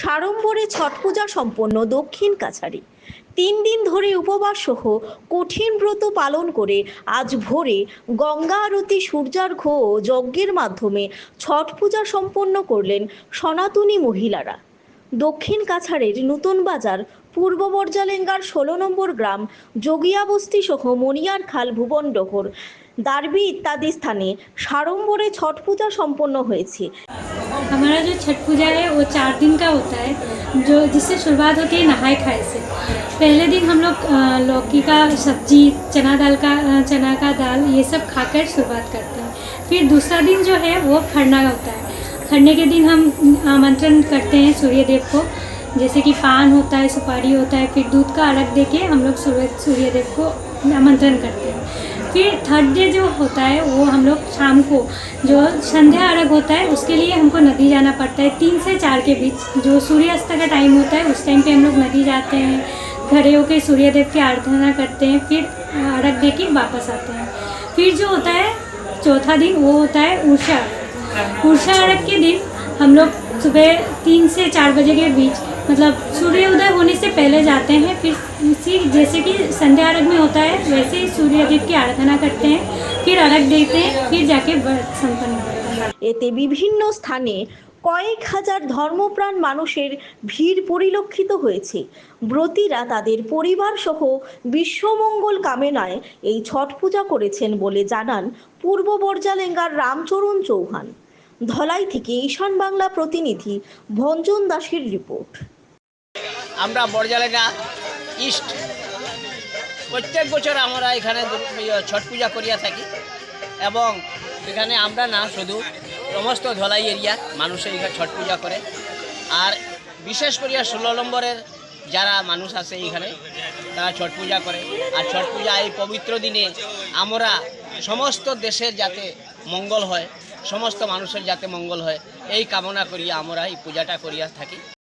সাড়ম্বরে ছট পূজা সম্পন্ন দক্ষিণ কাছারি। তিন দিন ধরে উপবাস সহ কঠিন ব্রত পালন করে আজ ভোরে গঙ্গা আরতি, সূর্যার্ঘ্য ও যজ্ঞের মাধ্যমে ছট পূজা সম্পন্ন করলেন সনাতনী মহিলারা। দক্ষিণ কাছাড়ের নতুন বাজার পূর্ব বর্জালেঙ্গার ষোলো নম্বর গ্রাম যোগিয়াবস্তি সহ মণিয়ার খাল ভুবনডোহর দারবি ইত্যাদি স্থানে সাড়ম্বরে ছট পূজা সম্পন্ন হয়েছে। हमारा जो छठ पूजा है, वो चार दिन का होता है, जो जिससे शुरुआत होती है नहाए खाए से। पहले दिन हम लोग लौकी का सब्ज़ी, चना दाल का चना का दाल, ये सब खाकर शुरुआत करते हैं। फिर दूसरा दिन जो है, वो खरना का होता है। खरने के दिन हम आमंत्रण करते हैं सूर्य देव को। जैसे कि पान होता है, सुपारी होता है, फिर दूध का अर्घ दे के हम लोग सूर्य सूर्य देव को आमंत्रण करते हैं। फिर थर्ड डे जो होता है, वो हम लोग शाम को जो संध्या अर्घ होता है, उसके लिए हमको नदी जाना पड़ता है। तीन से चार के बीच जो सूर्यास्त का टाइम होता है, उस टाइम पे हम लोग नदी जाते हैं। खड़े होकर सूर्य देव की आराधना करते हैं, फिर अर्घ दे के वापस आते हैं। फिर जो होता है, चौथा दिन वो होता है उषा। उषा अर्घ के दिन हम लोग सुबह तीन से चार बजे के बीच मतलब सूर्य उदय होने से पहले जाते हैं फिर इसी जैसे कि संध्या अर्घ में होता है वैसे ही सूर्य देव की आराधना करते हैं फिर अर्घ देते हैं फिर जाके व्रत संपन्न होता है এতে বিভিন্ন স্থানে কয়েক হাজার ধর্মপ্রাণ মানুষের ভিড় পরিলক্ষিত হয়েছে ব্রতীরা তাদের পরিবার সহ বিশ্বমঙ্গল কামনায় এই ছট পূজা করেছেন বলে জানান পূর্ব বর্জালেঙ্গার রামচরণ চৌহান ধলাই থেকে ঈশান বাংলা প্রতিনিধি ভঞ্জন দাসের রিপোর্ট। আমরা বড়জালেগা ইস্ট। প্রত্যেক বছর আমরা এখানে ইয়ে, ছট পূজা করিয়া থাকি এবং এখানে আমরা না শুধু সমস্ত ধলাই এরিয়া মানুষে এখানে ছট পূজা করে। আর বিশেষ করিয়া ষোলো নম্বরের যারা মানুষ আছে এখানে তারা ছট পূজা করে। আর ছট পূজা এই পবিত্র দিনে আমরা সমস্ত দেশের যাতে মঙ্গল হয় সমস্ত মানুষের যাতে মঙ্গল হয় এই কামনা করিয়া আমরা এই পূজাটা করিয়া থাকি।